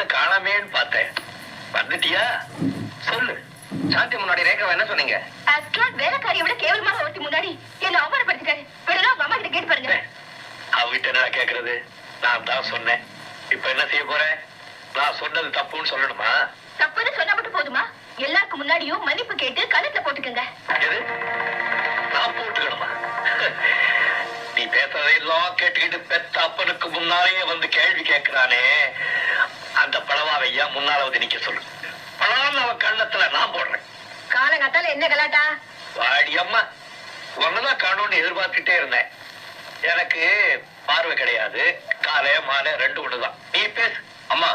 பொண்ணை காணாமேன்னு பார்த்தேன். வந்துட்டியா? சொல்லு. சாந்தி முன்னாடி ரேகா என்ன சொன்னீங்க? அஸ்ட்ரோன் வேற விட கேவலமான ஒருத்தி முன்னாடி என்ன அவகிட்ட என்ன கேக்குறது? நான் தான் சொன்னேன். இப்ப என்ன செய்ய போறேன் நான் சொன்னது தப்புன்னு சொல்லணுமா? தப்புன்னு சொன்னா மட்டும் போதுமா? எல்லாருக்கும் முன்னாடியும் மன்னிப்பு கேட்டு கழுத்துல போட்டுக்கங்க. நான் போட்டுக்கணுமா? நீ பேசுறதையெல்லாம் கேட்டுக்கிட்டு பெத்த அப்பனுக்கு முன்னாலேயே வந்து கேள்வி கேட்கிறானே அந்த பழவாவையா முன்னால வந்து நிக்க சொல்லு. பழம் அவன் கண்ணத்துல நான் போடுறேன். காலங்காத்தால என்ன கலாட்டா? வாடி அம்மா ஒன்னதான் காணும்னு எதிர்பார்த்துட்டே இருந்தேன். எனக்கு பார்வை கிடையாது. காலை மாலை ரெண்டு ஒண்ணுதான். நீ பேசு. அம்மா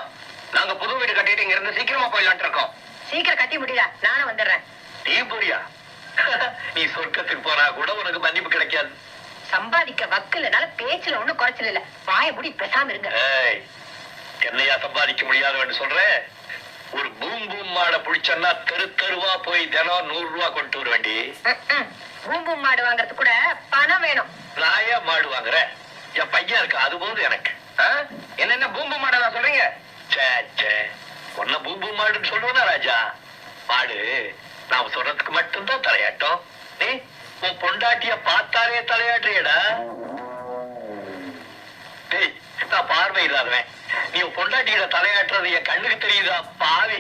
நாங்க புது வீடு கட்டிட்டு இங்க இருந்து சீக்கிரமா போயிடலான்ட்டு இருக்கோம். சீக்கிரம் கட்டி முடியா நானும் வந்துடுறேன். நீ புரியா நீ சொர்க்கத்துக்கு போனா கூட உனக்கு மன்னிப்பு கிடைக்காது. சம்பாதிக்க வக்கில்னால பேச்சுல ஒண்ணும் குறைச்சல இல்ல. வாய முடி பேசாம இருங்க. என்னையா சம்பாதிக்க முடியாதவன்னு சொல்ற? ஒரு பூம் பூம் மாடை பிடிச்சன்னா தெரு தெருவா போய் தினம் நூறு ரூபா கொண்டு வர வேண்டி பூம்பு மாடு வாங்குறதுக்கு கூட பணம் வேணும். ஏன் மாடு வாங்குறேன் என் பையன் இருக்கு? அது போதும் எனக்கு. என்னென்ன பூம்பு மாடலா சொல்றீங்க? சே சே உன்ன பூம்பு மாடுன்னு சொல்லுவனா ராஜா. மாடு நாம சொல்றதுக்கு மட்டும்தான் தலையாட்டம். நீ உன் பொண்டாட்டிய பார்த்தாலே தலையாட்டுறியடா. டேய் நான் பார்வை இல்லாதவன். நீ பொண்டாட்டியில தலையாட்டுறது என் கண்ணுக்கு தெரியுதா பாவி?